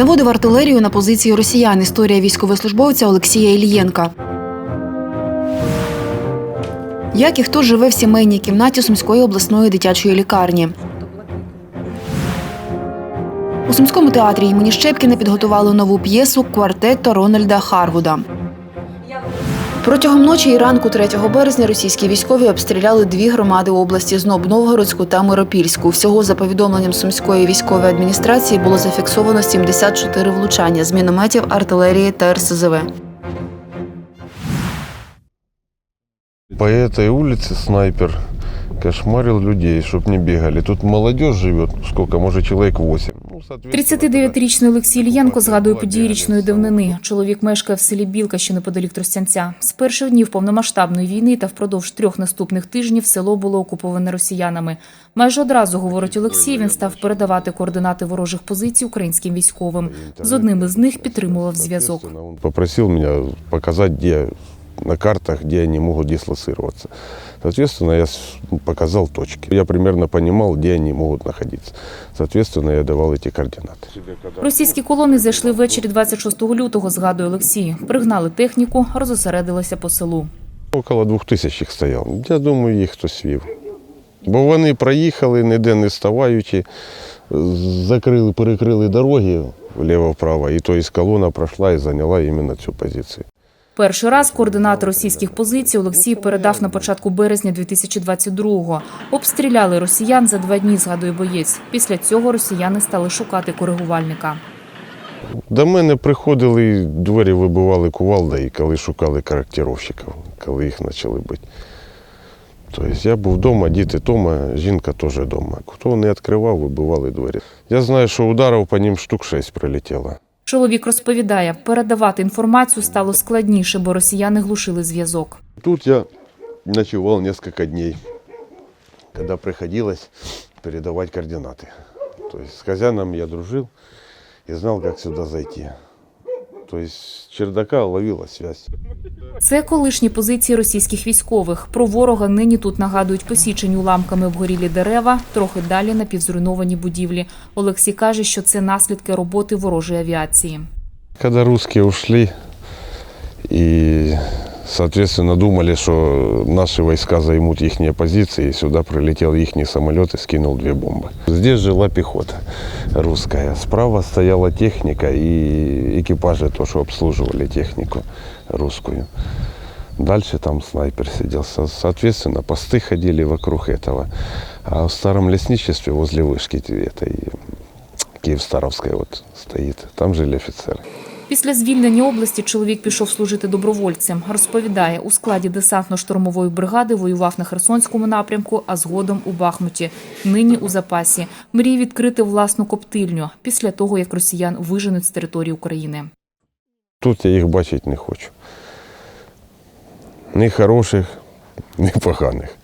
Наводив артилерію на позиції росіян. Історія військовослужбовця Олексія Ільєнка. Як і хто живе в сімейній кімнаті Сумської обласної дитячої лікарні. У Сумському театрі імені Щепкіна підготували нову п'єсу Квартетто Рональда Харвуда. Протягом ночі і ранку 3 березня російські військові обстріляли дві громади області Зноб Новгородську та Миропільську. Всього за повідомленням Сумської військової адміністрації було зафіксовано 74 влучання з мінометів, артилерії та РСЗВ. По этой улице снайпер кошмарил людей, чтоб не бегали. Тут молодежь живет, сколько, может, человек 8. Ну, соответственно, 39-річний Олексій Ільєнко згадує події річної давнини. Чоловік мешкає в селі Білка, що неподалік Тростянця. З перших днів повномасштабної війни та впродовж трьох наступних тижнів село було окуповане росіянами. Майже одразу, говорить Олексій, він став передавати координати ворожих позицій українським військовим. З одним із них підтримував зв'язок. Попросил меня показать, где на картах, где они могут дислоцироваться. Соответственно, я показал точки. Я примерно понимал, где они могут находиться. Соответственно, я давал эти координаты. Російські колони зайшли ввечері 26 лютого, згадує Олексій. Пригнали техніку, розосередилися по селу. Около двох тисяч їх стояло. Я думаю, їх хтось вів. Бо вони проїхали, ніде не ставаючи, закрили, перекрили дороги вліво-вправо, і то із колона пройшла і зайняла іменно цю позицію. Перший раз координати російських позицій Олексій передав на початку березня 2022-го. Обстріляли росіян за два дні, згадує боєць. Після цього росіяни стали шукати коригувальника. До мене приходили, двері вибивали кувалда, і коли шукали коректировщиків, коли їх почали бити. Тобто я був вдома, діти вдома, жінка теж вдома. Хто не відкривав, вибивали двері. Я знаю, що ударів по ним штук шість прилетіло. Чоловік розповідає, передавати інформацію стало складніше, бо росіяни глушили зв'язок. Тут я ночував несколько днів, коли приходилось передавати координати. Тобто з хазяїном я дружив і знав, як сюди зайти. То есть чердака ловила связь. Це колишні позиції російських військових. Про ворога нині тут нагадують посічені уламками обгорілі дерева, трохи далі напівзруйновані будівлі. Олексій каже, що це наслідки роботи ворожої авіації. Коли русські ушли и, соответственно, думали, что наши войска займут их позиции, и сюда прилетел их самолет и скинул две бомбы. Здесь жила пехота русская. Справа стояла техника и экипажи тоже обслуживали технику русскую. Дальше там снайпер сидел. Со- Соответственно, посты ходили вокруг этого. А в старом лесничестве возле вышки этой Киев-Старовской вот стоит. Там жили офицеры. Після звільнення області чоловік пішов служити добровольцем. Розповідає, у складі десантно-штурмової бригади воював на Херсонському напрямку, а згодом у Бахмуті. Нині у запасі. Мріє відкрити власну коптильню після того, як росіян виженуть з території України. Тут я їх бачити не хочу. Ні хороших, ні поганих.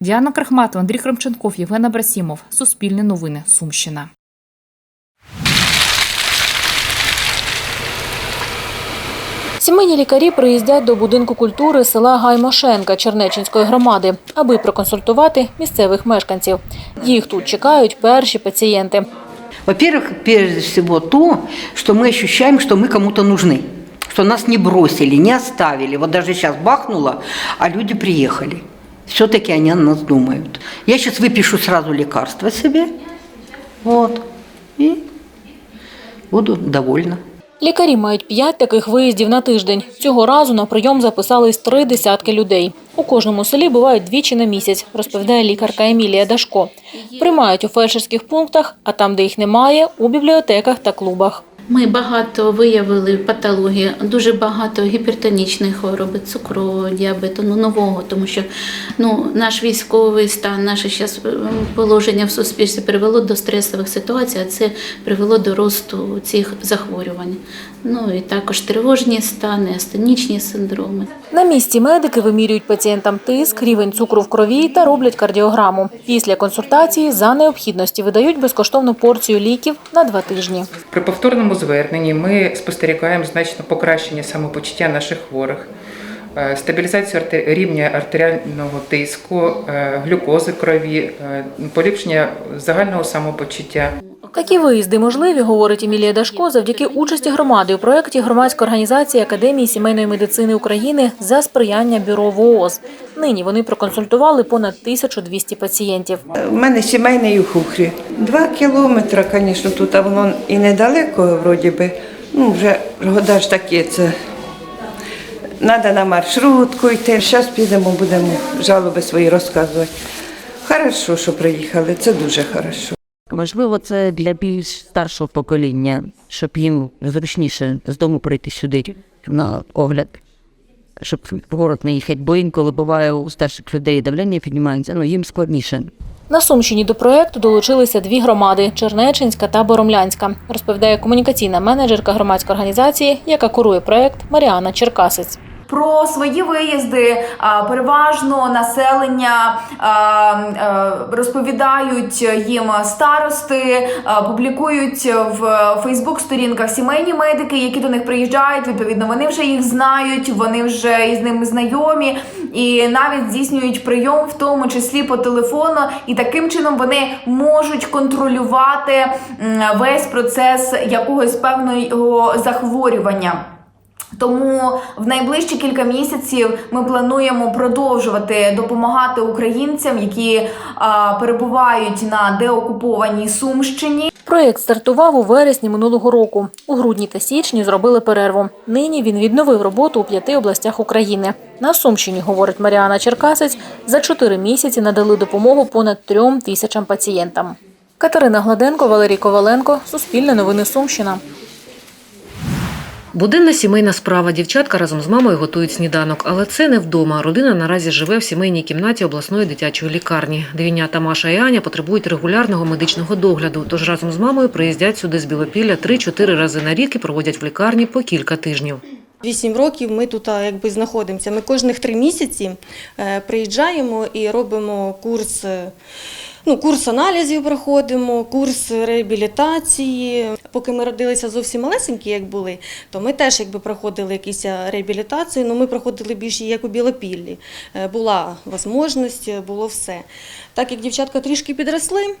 Діана Крахматова, Андрій Кремченков, Євген Абрасімов. Суспільне новини. Сумщина. Сімейні лікарі приїздять до будинку культури села Гаймошенка Чернеченської громади, аби проконсультувати місцевих мешканців. Їх тут чекають перші пацієнти. Во-первых, прежде всего то, что мы ощущаем, что мы кому-то нужны, что нас не бросили, не оставили. Вот даже сейчас бахнуло, а люди приехали. Все-таки они о нас думают. Я сейчас выпишу сразу лекарство себе, вот, и буду довольна. Лікарі мають п'ять таких виїздів на тиждень. Цього разу на прийом записались три десятки людей. У кожному селі бувають двічі на місяць, розповідає лікарка Емілія Дашко. Приймають у фельдшерських пунктах, а там, де їх немає, у бібліотеках та клубах. Ми багато виявили патології, дуже багато гіпертонічної хвороби, цукрового діабету, ну нового, тому що ну, наш військовий стан, наше щас ем, положення в суспільстві привело до стресових ситуацій, а це привело до росту цих захворювань. Ну і також тривожні стани, астенічні синдроми. На місці медики вимірюють пацієнтам тиск, рівень цукру в крові та роблять кардіограму. Після консультації за необхідності видають безкоштовну порцію ліків на два тижні. При повторному зверненні ми спостерігаємо значно покращення самопочуття наших хворих, е, стабілізацію рівня артеріального тиску, е, глюкози крові, е, поліпшення загального самопочуття. Такі виїзди можливі, говорить Емілія Дашко, завдяки участі громади у проєкті громадської організації Академії сімейної медицини України за сприяння бюро ВООЗ. Нині вони проконсультували понад 1200 пацієнтів. У мене сімейний у Хухрі. Два кілометри, звісно, тут, а воно і недалеко, вроді би. Ну, вже года ж такі, це треба на маршрутку йти. Зараз підемо, будемо жалоби свої розказувати. Хорошо, що приїхали, це дуже хорошо. Можливо, це для більш старшого покоління, щоб їм зручніше з дому прийти сюди на огляд, щоб в город не їхати. Бо інколи буває у старших людей давлення піднімається, ну їм складніше. На Сумщині до проєкту долучилися дві громади – Чернечинська та Боромлянська, розповідає комунікаційна менеджерка громадської організації, яка курує проєкт Маріана Черкасець. Про свої виїзди переважно населення а, розповідають їм старости, публікують в Фейсбук-сторінках сімейні медики, які до них приїжджають. Відповідно, вони вже їх знають, вони вже із ними знайомі і навіть здійснюють прийом, в тому числі по телефону. І таким чином вони можуть контролювати весь процес якогось певного захворювання. Тому в найближчі кілька місяців ми плануємо продовжувати допомагати українцям, які а, перебувають на деокупованій Сумщині. Проєкт стартував у вересні минулого року. У грудні та січні зробили перерву. Нині він відновив роботу у п'яти областях України. На Сумщині, говорить Маріана Черкасець, за чотири місяці надали допомогу понад трьом тисячам пацієнтам. Катерина Гладенко, Валерій Коваленко, Суспільне новини Сумщина. Буденна сімейна справа. Дівчатка разом з мамою готують сніданок, але це не вдома. Родина наразі живе в сімейній кімнаті обласної дитячої лікарні. Двійнята Маша і Аня потребують регулярного медичного догляду. Тож разом з мамою приїздять сюди з Білопілля 3-4 рази на рік і проводять в лікарні по кілька тижнів. Вісім років ми тут якби знаходимося. Ми кожних три місяці е, приїжджаємо і робимо курс. Е, Ну, курс аналізів проходимо, курс реабілітації. Поки ми родилися зовсім малесенькі, як були, то ми теж якби проходили якісь а, реабілітацію. Ну, ми проходили більше як у Білопіллі. Е, Була можливість, було все. Так як дівчатка трішки підросли,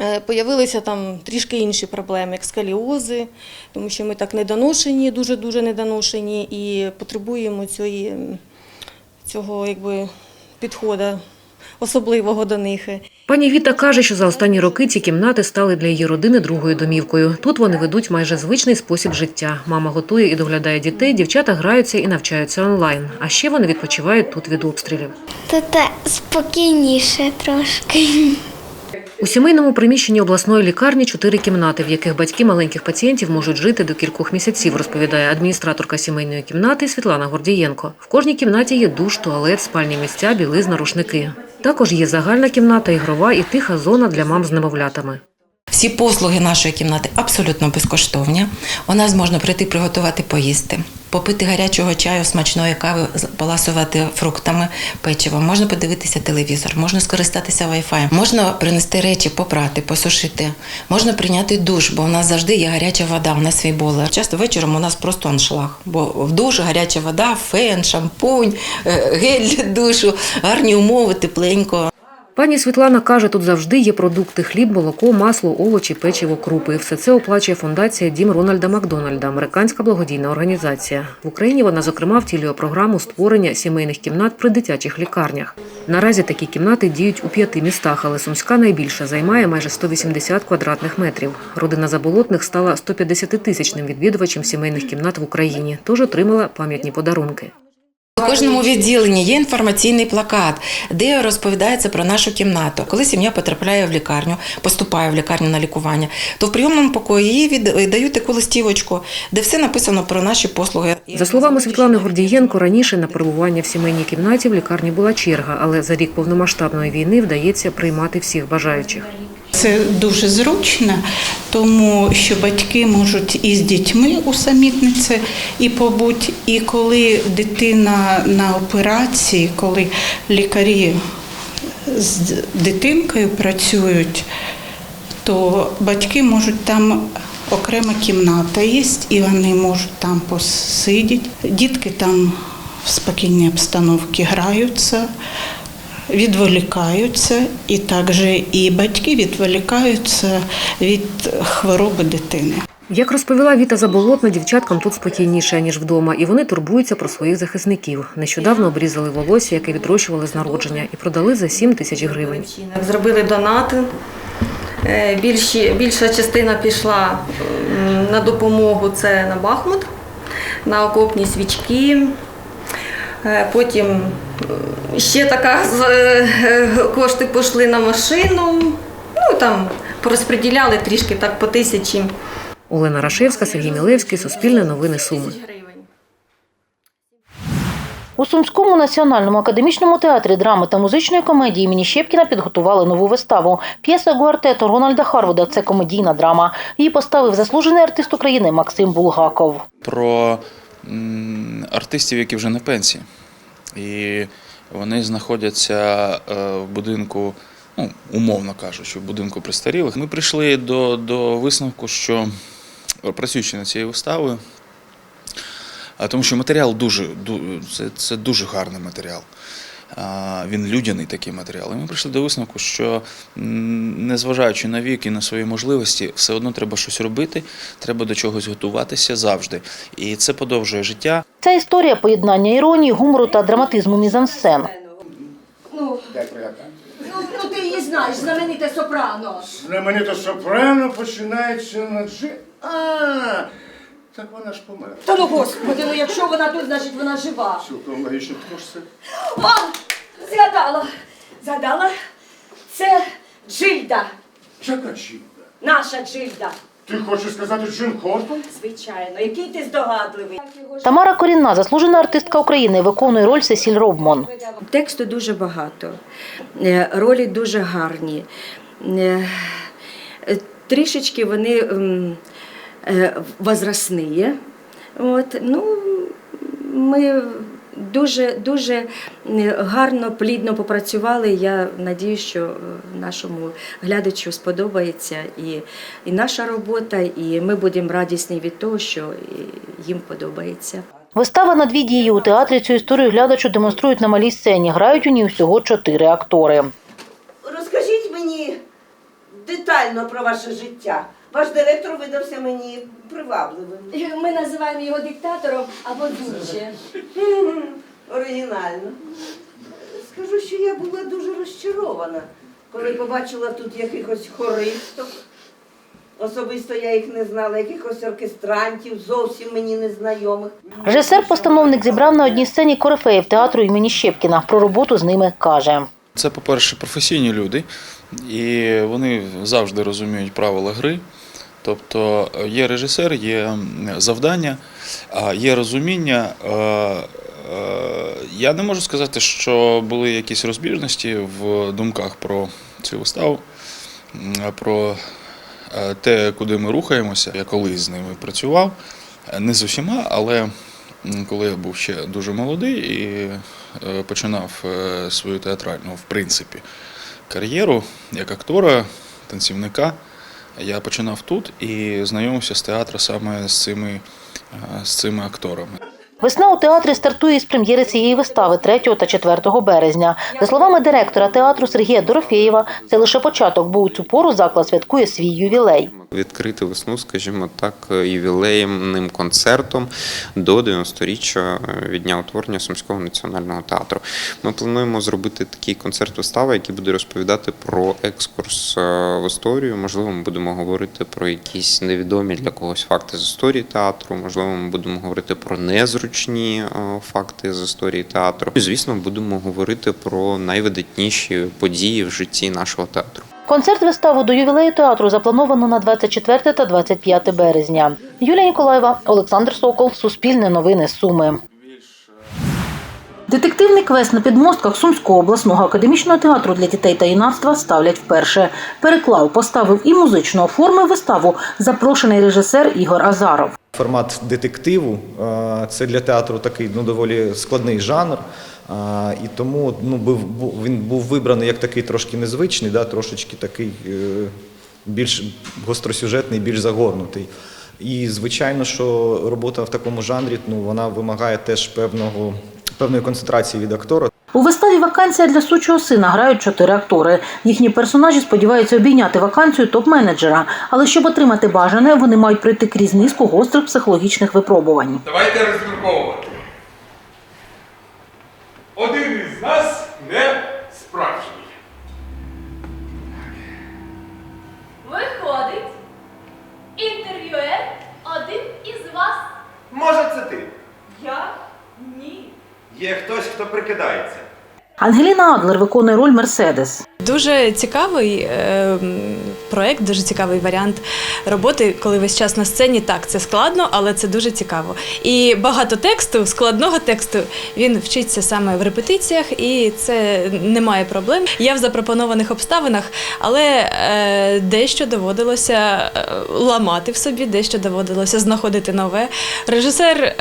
Е, Появилися там трішки інші проблеми, як скаліози, тому що ми так недоношені, дуже-дуже недоношені і потребуємо цієї, цього якби, підходу особливого до них. Пані Віта каже, що за останні роки ці кімнати стали для її родини другою домівкою. Тут вони ведуть майже звичний спосіб життя. Мама готує і доглядає дітей, дівчата граються і навчаються онлайн. А ще вони відпочивають тут від обстрілів. Тут спокійніше трошки. У сімейному приміщенні обласної лікарні чотири кімнати, в яких батьки маленьких пацієнтів можуть жити до кількох місяців, розповідає адміністраторка сімейної кімнати Світлана Гордієнко. В кожній кімнаті є душ, туалет, спальні місця, білизна, рушники. Також є загальна кімната, ігрова і тиха зона для мам з немовлятами. Всі послуги нашої кімнати абсолютно безкоштовні. У нас можна прийти приготувати поїсти, попити гарячого чаю, смачної кави, поласувати фруктами, печивом. Можна подивитися телевізор, можна скористатися Wi-Fi, можна принести речі, попрати, посушити, можна прийняти душ, бо у нас завжди є гаряча вода, у нас свій бойлер. Часто вечором у нас просто аншлаг, бо в душ гаряча вода, фен, шампунь, е, гель для душу, гарні умови, тепленько. Пані Світлана каже, тут завжди є продукти: хліб, молоко, масло, овочі, печиво, крупи. Все це оплачує фундація Дім Рональда Макдональда, американська благодійна організація. В Україні вона зокрема втілює програму створення сімейних кімнат при дитячих лікарнях. Наразі такі кімнати діють у п'яти містах, але Сумська найбільша займає майже 180 квадратних метрів. Родина заболотних стала 150-тисячним відвідувачем сімейних кімнат в Україні, тож отримала пам'ятні подарунки. У кожному відділенні є інформаційний плакат, де розповідається про нашу кімнату. Коли сім'я потрапляє в лікарню, поступає в лікарню на лікування, то в прийомному покої їй від- дають таку листівочку, де все написано про наші послуги. За словами Світлани Гордієнко, раніше на перебування в сімейній кімнаті в лікарні була черга, але за рік повномасштабної війни вдається приймати всіх бажаючих. Це дуже зручно, тому що батьки можуть і з дітьми усамітнитися і побути. І коли дитина на операції, коли лікарі з дитинкою працюють, то батьки можуть там. Окрема кімната є, і вони можуть там посидіти. Дітки там в спокійній обстановці граються, відволікаються, і також і батьки відволікаються від хвороби дитини. Як розповіла Віта Заболотна, дівчаткам тут спокійніше, ніж вдома, і вони турбуються про своїх захисників. Нещодавно обрізали волосся, яке відрощували з народження, і продали за 7 тисяч гривень. Зробили донати. Е, Більші, більша частина пішла на допомогу це на Бахмут, на окопні свічки. Е, Потім ще така з- е, кошти пішли на машину. Ну там порозподіляли трішки так по тисячі. Олена Рашевська, Сергій Мілевський, Суспільне новини Суми. У Сумському національному академічному театрі драми та музичної комедії імені Щепкіна підготували нову виставу. П'єса Гуартету Рональда Харвуда це комедійна драма. Її поставив заслужений артист України Максим Булгаков. про м, артистів, які вже на пенсії. І вони знаходяться е, в будинку, ну, умовно кажучи, в будинку престарілих. Ми прийшли до, до висновку, що е, працюючи над цією виставою, тому що матеріал дуже, ду- це, це дуже гарний матеріал. Він людяний такий матеріал. І ми прийшли до висновку, що незважаючи на вік і на свої можливості, все одно треба щось робити, треба до чогось готуватися завжди. І це подовжує життя. Ця історія поєднання іронії, гумору та драматизму мізансцен. Ну, ну, ну ти її знаєш, знамените сопрано. Знамените сопрано починається на джи. А, так вона ж померла. Та ну господи, ну якщо вона тут, значить вона жива. Цілком логічно, хто ж це? О, згадала. Згадала. Це Джильда. Яка Джильда? Наша Джильда. Ти хочеш сказати Джин Хортон? Звичайно, який ти здогадливий. Тамара Корінна, заслужена артистка України, виконує роль Сесіль Робмон. Тексту дуже багато, е, ролі дуже гарні. Е, Трішечки вони м, возрастні. От, ну, ми дуже, дуже е, гарно, плідно попрацювали. Я надію, що е, нашому глядачу сподобається і, і наша робота, і ми будемо радісні від того, що е, їм подобається. Вистава на дві дії у театрі цю історію глядачу демонструють на малій сцені. Грають у ній всього чотири актори. Розкажіть мені детально про ваше життя. Ваш директор видався мені привабливим. Ми називаємо його диктатором або дужче. Оригінально. Скажу, що я була дуже розчарована, коли побачила тут якихось хористок. Особисто я їх не знала, якихось оркестрантів, зовсім мені незнайомих. Режисер-постановник зібрав на одній сцені корифеїв театру імені Щепкіна. Про роботу з ними каже. Це, по-перше, професійні люди, і вони завжди розуміють правила гри. Тобто е, є режисер, є завдання, є розуміння. Е, е, Я не можу сказати, що були якісь розбіжності в думках про цю виставу, про те, куди ми рухаємося. Я колись з ними працював, не з усіма, але коли я був ще дуже молодий і починав свою театральну, в принципі, кар'єру як актора, танцівника. Я починав тут і знайомився з театром саме з цими, е, з цими акторами. Весна у театрі стартує із прем'єри цієї вистави 3 та 4 березня. За словами директора театру Сергія Дорофєєва, це лише початок, бо у цю пору заклад святкує свій ювілей. Відкрити весну, скажімо так, ювілейним концертом до 90-річчя від дня утворення Сумського національного театру. Ми плануємо зробити такий концерт вистави, який буде розповідати про екскурс е, в історію. Можливо, ми будемо говорити про якісь невідомі для когось факти з історії театру. Можливо, ми будемо говорити про незручні е, факти з історії театру. І, звісно, будемо говорити про найвидатніші події в житті нашого театру. Концерт виставу до ювілею театру заплановано на 24 та 25 березня. Юлія Ніколаєва, Олександр Сокол, Суспільне новини Суми. Детективний квест на підмостках Сумського обласного академічного театру для дітей та юнацтва ставлять вперше. Переклав, поставив і музично оформив виставу запрошений режисер Ігор Азаров. Формат детективу е, це для театру такий ну, доволі складний жанр. І тому ну, був, був- він був вибраний як такий трошки незвичний, да, трошечки такий е, більш гостросюжетний, більш загорнутий. І звичайно, що робота в такому жанрі ну, вона вимагає теж певного певної концентрації від актора. У виставі Вакансія для сучого сина грають чотири актори. Їхні персонажі сподіваються обійняти вакансію топ-менеджера, але щоб отримати бажане, вони мають пройти крізь низку гострих психологічних випробувань. Давайте розмірковувати. Один із нас не справжній. Виходить, інтерв'юер один із вас. Може, це ти? Я? Ні. Є хтось, хто прикидається. Ангеліна Адлер виконує роль Мерседес. Дуже цікавий е, проект, дуже цікавий варіант роботи, коли весь час на сцені. Так, це складно, але це дуже цікаво. І багато тексту, складного тексту, він вчиться саме в репетиціях, і це немає проблем. Я в запропонованих обставинах, але е, дещо доводилося е, ламати в собі, дещо доводилося знаходити нове. Режисер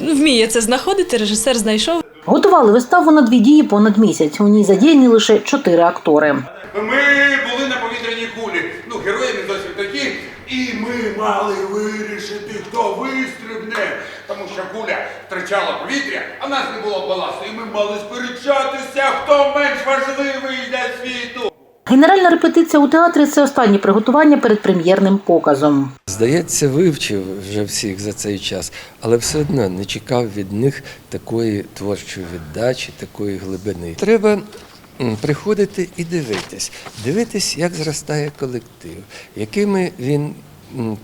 вміє це знаходити, режисер знайшов. Готували виставу на дві дії понад місяць. У ній задіяні лише чотири актори. Ми були на повітряній кулі. Ну, герої не зовсім такі. І ми мали вирішити, хто вистрибне. Тому що куля втрачала повітря, а нас не було баласту. І ми мали сперечатися, хто менш важливий для світу. Генеральна репетиція у театрі це останні приготування перед прем'єрним показом. Здається, вивчив вже всіх за цей час, але все одно не чекав від них такої творчої віддачі, такої глибини. Треба приходити і дивитись, дивитись, як зростає колектив, якими він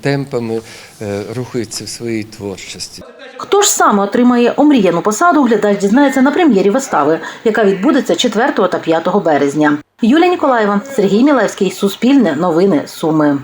темпами е, рухається в своїй творчості. Хто ж саме отримає омріяну посаду, глядач дізнається на прем'єрі вистави, яка відбудеться 4 та 5 березня. Юлія Ніколаєва, Сергій Мілевський, Суспільне, Новини, Суми.